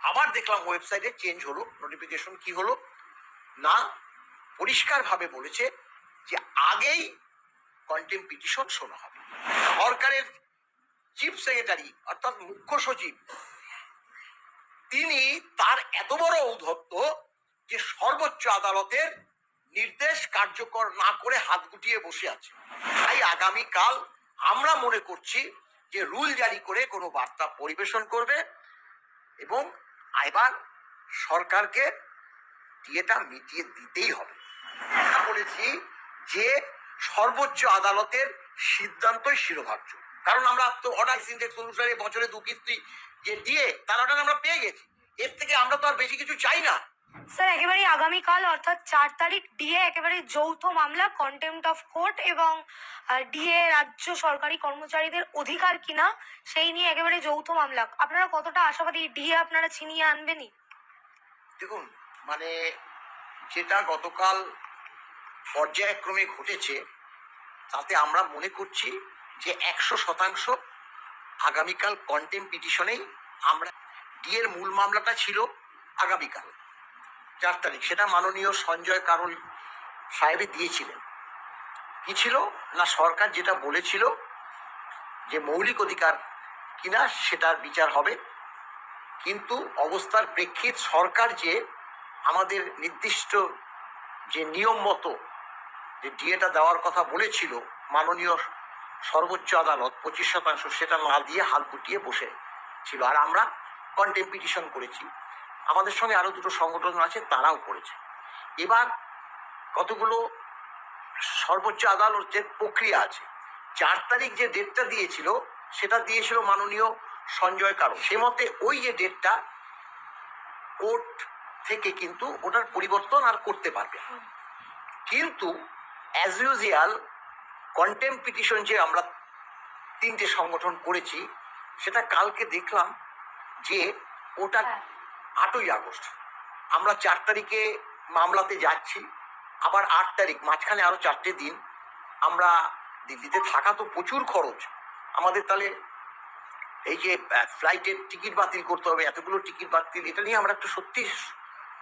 আবার দেখলাম ওয়েবসাইটে চেঞ্জ হলো নোটিফিকেশন কি হলো? না, পরিষ্কারভাবে বলেছে যে আগেই কন্টেম পিটিশন শোনা হবে। সরকারের চিফ সেক্রেটারি অর্থাৎ মুখ্য সচিব, তিনি তার এত বড় ঔদ্ধত্য যে সর্বোচ্চ আদালতের নির্দেশ কার্যকর না করে হাত গুটিয়ে বসে আছে। তাই আগামীকাল আমরা মনে করছি যে রুল জারি করে কোনো বার্তা পরিবেশন করবে এবং এবার সরকারকে এটা মিটিয়ে দিতেই হবে। বলেছি যে সর্বোচ্চ আদালতের সিদ্ধান্তই শিরোধার্য। কারণ আমরা তো অর্ডার ইন্ডেক্স অনুসারে বছরে দু কিস্তি যে দিয়ে তার অর্ডার আমরা পেয়ে গেছি। এর থেকে আমরা তো আর বেশি কিছু চাই না। স্যার একেবারে আগামীকাল, অর্থাৎ চার তারিখ ডিএ একেবারে যৌথ মামলা কন্টেম্পট অফ কোর্ট এবং ডিএ রাজ্য সরকারি কর্মচারীদের অধিকার কিনা, সেই নিয়ে একেবারে যৌথ মামলা। আপনারা কতটা আশাবাদী? ডিএ আপনারা ছিনিয়ে আনবেনই। দেখুন মানে যেটা গতকাল পর্যায়ক্রমে ঘটেছে, তাতে আমরা মনে করছি যে একশো শতাংশ আগামীকাল কন্টেম পিটিশনেই আমরা ডিএর মূল মামলাটা ছিল আগামীকাল। চার তারিখ। সেটা মাননীয় সঞ্জয় কারল সাহেবে দিয়েছিলেন। কি ছিল? না, সরকার যেটা বলেছিল যে মৌলিক অধিকার কিনা সেটার বিচার হবে। কিন্তু অবস্থার প্রেক্ষিত সরকার যে আমাদের নির্দিষ্ট যে নিয়ম মতো যে ডিএটা দেওয়ার কথা বলেছিল, মাননীয় সর্বোচ্চ আদালত পঁচিশ শতাংশ সেটা না দিয়ে হাত গুটিয়ে বসে ছিল। আর আমরা কন্টেম্পিটিশন করেছি। আমাদের সঙ্গে আরও দুটো সংগঠন আছে, তারাও করেছে এবার কতগুলো সর্বোচ্চ আদালতের প্রক্রিয়া আছে, চার তারিখ যে ডেটটা দিয়েছিল, সেটা দিয়েছিল মাননীয় সঞ্জয় কারও সে মতে ওই যে ডেটটা কোর্ট থেকে কিন্তু ওটার পরিবর্তন আর করতে পারবে। কিন্তু অ্যাজ ইউজুয়াল কন্টেম পিটিশন যে আমরা তিনটে সংগঠন করেছি, সেটা কালকে দেখলাম যে ওটা হ্যাঁ। আটই আগস্ট। আমরা চার তারিখে মামলাতে যাচ্ছি, আবার আট তারিখ, মাঝখানে আরও চারটে দিন। আমরা দিল্লিতে থাকা তো প্রচুর খরচ। আমাদের তাহলে এই যে ফ্লাইটের টিকিট বাতিল করতে হবে, এতগুলো টিকিট বাতিল, এটা নিয়ে আমরা একটু সত্যি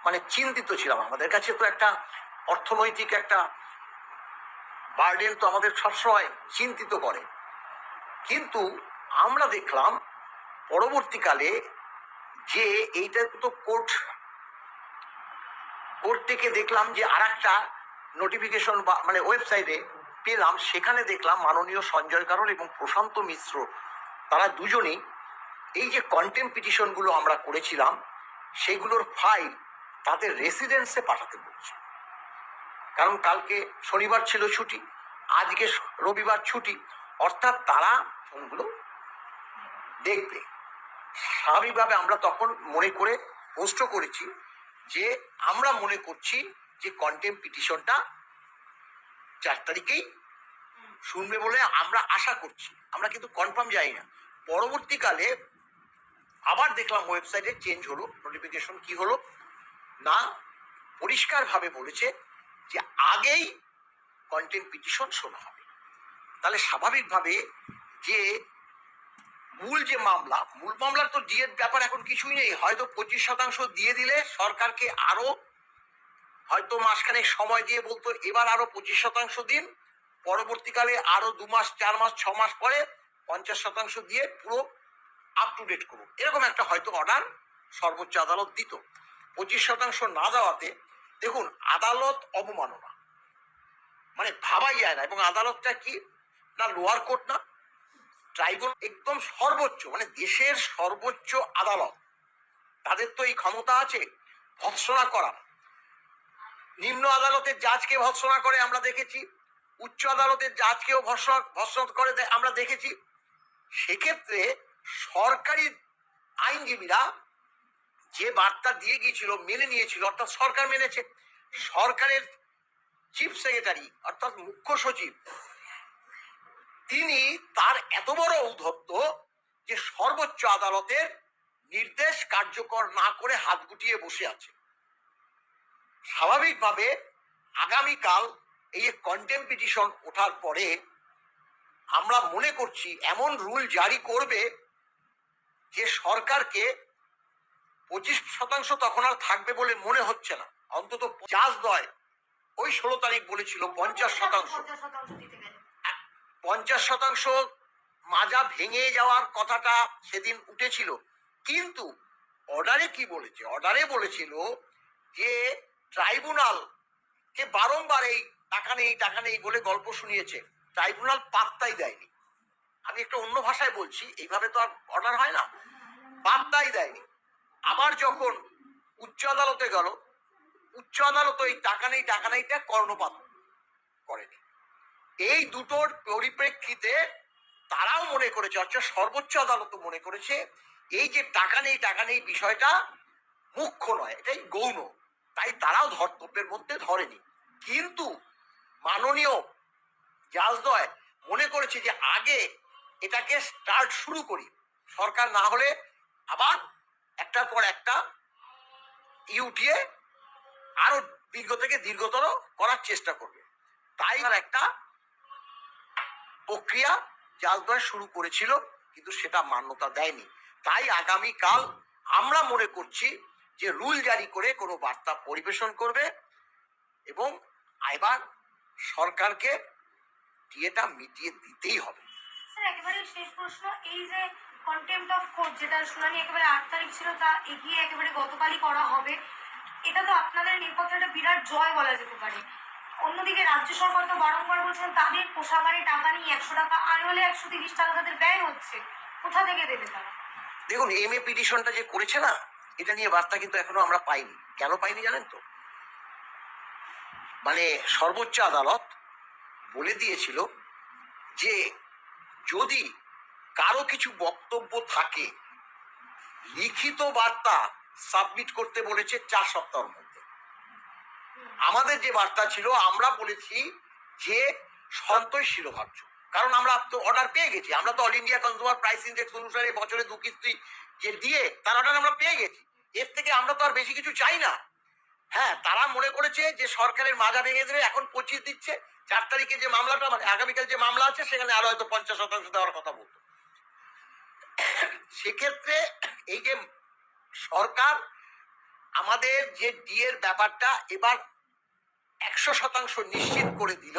মানে চিন্তিত ছিলাম। আমাদের কাছে তো একটা অর্থনৈতিক একটা বার্ডেন তো আমাদের সবসময় চিন্তিত করে। কিন্তু আমরা দেখলাম, পরবর্তীকালে যে এইটা তো কোর্ট কোর্ট থেকে দেখলাম যে আর একটা নোটিফিকেশন বা মানে ওয়েবসাইটে পেলাম, সেখানে দেখলাম মাননীয় সঞ্জয় কারল এবং প্রশান্ত মিশ্র। তারা দুজনেই এই যে কন্টেম পিটিশনগুলো আমরা করেছিলাম, সেগুলোর ফাইল তাদের রেসিডেন্সে পাঠাতে বলছে। কারণ কালকে শনিবার ছিল ছুটি, আজকে রবিবার ছুটি, অর্থাৎ তারা ফোনগুলো দেখবে। স্বাভাবিকভাবে আমরা তখন মনে করে পোস্ট করেছি যে আমরা মনে করছি যে কন্টেম পিটিশনটা চার তারিখেই শুনবে বলে আমরা আশা করছি। আমরা কিন্তু কনফার্ম যাই না। পরবর্তীকালে আবার দেখলাম ওয়েবসাইটে চেঞ্জ হলো নোটিফিকেশন কি হলো? না, পরিষ্কারভাবে বলেছে যে আগেই কন্টেন্ট পিটিশন শোনা হবে। তাহলে স্বাভাবিকভাবে যে মূল যে মামলা, মূল মামলার তো ডিএর ব্যাপার এখন কিছুই নেই। হয়তো পঁচিশ শতাংশ দিয়ে দিলে সরকারকে আরও হয়তো মাসখানেক সময় দিয়ে বলতো, এবার আরও পঁচিশ শতাংশ দিন, পরবর্তীকালে আরও দু মাস, চার মাস, ছ মাস পরে পঞ্চাশ শতাংশ দিয়ে পুরো আপ টু ডেট করুন এরকম একটা হয়তো অর্ডার সর্বোচ্চ আদালত দিত। পঁচিশ শতাংশ না দেওয়াতে, দেখুন, আদালত অবমাননা। মানে ভাবাই যায় না, এবং আদালতটা কি? না লোয়ার কোর্ট না ট্রাইব্যুনাল একদম সর্বোচ্চ মানে দেশের সর্বোচ্চ আদালত। তাদের তো এই ক্ষমতা আছে, ভৎসনা করা। নিম্ন আদালতের জাজকে ভৎসনা করে আমরা দেখেছি, উচ্চ আদালতের জাজকেও ভৎসনা করে আমরা দেখেছি। সেক্ষেত্রে সরকারি আইনজীবীরা যে বার্তা দিয়ে গিয়েছিল, মেনে নিয়েছিল, অর্থাৎ সরকার মেনেছে, সরকারের চিফ সেক্রেটারি, অর্থাৎ মুখ্য সচিব তিনি তার এত বড় ঔদ্ধত্য যে সর্বোচ্চ আদালতের নির্দেশ কার্যকর না করে হাত গুটিয়ে বসে আছে। স্বাভাবিকভাবে আগামীকাল এই যে কন্টেম্পিটিশন ওঠার পরে আমরা মনে করছি এমন রুল জারি করবে যে সরকারকে পঁচিশ শতাংশ তখন আর থাকবে বলে মনে হচ্ছে না। অন্তত চাষ দয় ওই ষোলো তারিখ বলেছিল, পঞ্চাশ শতাংশ। পঞ্চাশ শতাংশ মাজা ভেঙে যাওয়ার কথাটা সেদিন উঠেছিল। কিন্তু অর্ডারে কি বলেছে? অর্ডারে বলেছিল যে ট্রাইব্যুনাল কে বারংবার এই টাকা নেই টাকা নেই বলে গল্প শুনিয়েছে। ট্রাইব্যুনাল পাত্তাই দেয়নি। আমি একটা অন্য ভাষায় বলছি, এইভাবে তো আর অর্ডার হয় না। পাত্তাই দেয়নি। আবার যখন উচ্চ আদালতে গেল, উচ্চ আদালত এই টাকা নেই, টাকা নেইটা কর্ণপাত করেনি। এই দুটোর পরিপ্রেক্ষিতে তারাও মনে করেছে, অর্থাৎ সর্বোচ্চ আদালত মনে করেছে, এই যে টাকা নেই টাকা নেই বিষয়টা মুখ্য নয়, এটাই গৌণ। তাই তারাও ধর্তব্যের মধ্যে ধরেনি। কিন্তু মাননীয় জাজদয় মনে করেছে যে আগে এটাকে স্টার্ট শুরু করি। সরকার না হলে আবার একটার পর একটা ইউটিএ আরও দীর্ঘ থেকে দীর্ঘতর করার চেষ্টা করবে। তাই একটা প্রক্রিয়া জালদয় শুরু করেছিল, কিন্তু সেটা মান্যতা দেয়নি। তাই আগামীকাল আমরা মনে করছি যে রুল জারি করে কোনো বার্তা পরিবেশন করবে এবং এবার সরকারকে ডিএটা মিটিয়ে দিতেই হবে। স্যার, একেবারে শেষ প্রশ্ন, এই যে কন্টেম্পট অফ কোর্ট যেটার শুনানি একেবারে আট তারিখ ছিল, তা এগিয়ে একেবারে গতকালই করা হবে। এটা তো আপনাদের একটা বিরাট জয় বলা যেতে পারে। অন্যদিকে রাজ্য সরকার তো বারংবার বলছেন তাদের পোষাগারে টাকা নিয়ে একশো টাকা আয় হলে একশো তিরিশ টাকা তাদের ব্যয় হচ্ছে। কোথা থেকে দেবে তারা? দেখুন, এম এ পিটিশনটা যে করেছে না, এটা নিয়ে বার্তা কিন্তু এখনও আমরা পাইনি। কেন পাইনি জানেন তো? মানে সর্বোচ্চ আদালত বলে দিয়েছিল যে যদি কারও কিছু বক্তব্য থাকে, লিখিত বার্তা সাবমিট করতে বলেছে চার সপ্তাহের মধ্যে। আমাদের যে বার্তা ছিল, আমরা বলেছি যে সন্তোষ শিরোধার্য কারণ আমরা তো অর্ডার পেয়ে গেছি। আমরা তো all India consumer price index অনুসারে বছরে দু কিস্তি যে দিয়ে তার অর্ডার আমরা পেয়ে গেছি। এর থেকে আমরা তো আর বেশি কিছু চাই না। হ্যাঁ তারা মনে করেছে যে সরকারের মাজা ভেঙে দেবে, এখন পঁচিশ দিচ্ছে। চার তারিখে যে মামলাটা মানে আগামীকাল যে মামলা আছে, সেখানে আরও হয়তো পঞ্চাশ শতাংশ দেওয়ার কথা বলতো। সেক্ষেত্রে এই যে সরকার আমাদের যে ডিএর ব্যাপারটা এবার একশো শতাংশ নিশ্চিত করে দিল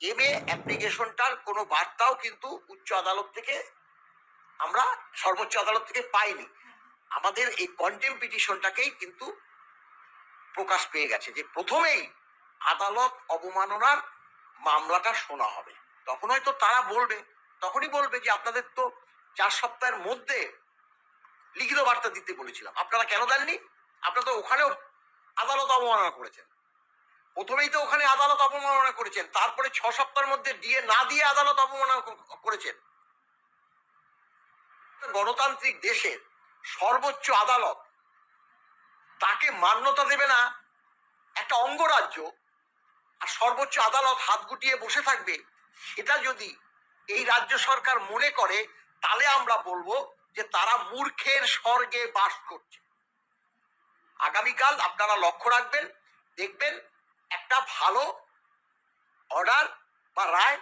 এম এ অ্যাপ্লিকেশনটার কোনো বার্তাও কিন্তু উচ্চ আদালত থেকে আমরা সর্বোচ্চ আদালত থেকে পাইনি। আমাদের এই কন্টেম পিটিশনটাকেই কিন্তু প্রকাশ পেয়ে গেছে যে প্রথমেই আদালত অবমাননার মামলাটা শোনা হবে। তখন হয়তো তারা বলবে, তখনই বলবে যে আপনাদের তো চার সপ্তাহের মধ্যে লিখিত বার্তা দিতে বলেছিলাম। আপনারা কেন দেননি? আপনারা তো ওখানেও আদালত অবমাননা করেছেন। প্রথমেই তো ওখানে আদালত অবমাননা করেছেন। তারপরে ছ সপ্তাহের মধ্যে দিয়ে না দিয়ে আদালত অবমাননা করেছেন। গণতান্ত্রিক দেশের সর্বোচ্চ আদালত তাকে মান্যতা দেবে না, একটা অঙ্গরাজ্য, আর সর্বোচ্চ আদালত হাত গুটিয়ে বসে থাকবে, সেটা যদি এই রাজ্য সরকার মনে করে, তাহলে আমরা বলব যে তারা মূর্খের স্বর্গে বাস করছে। আগামীকাল আপনারা লক্ষ্য রাখবেন দেখবেন একটা ভালো অর্ডার বা রায়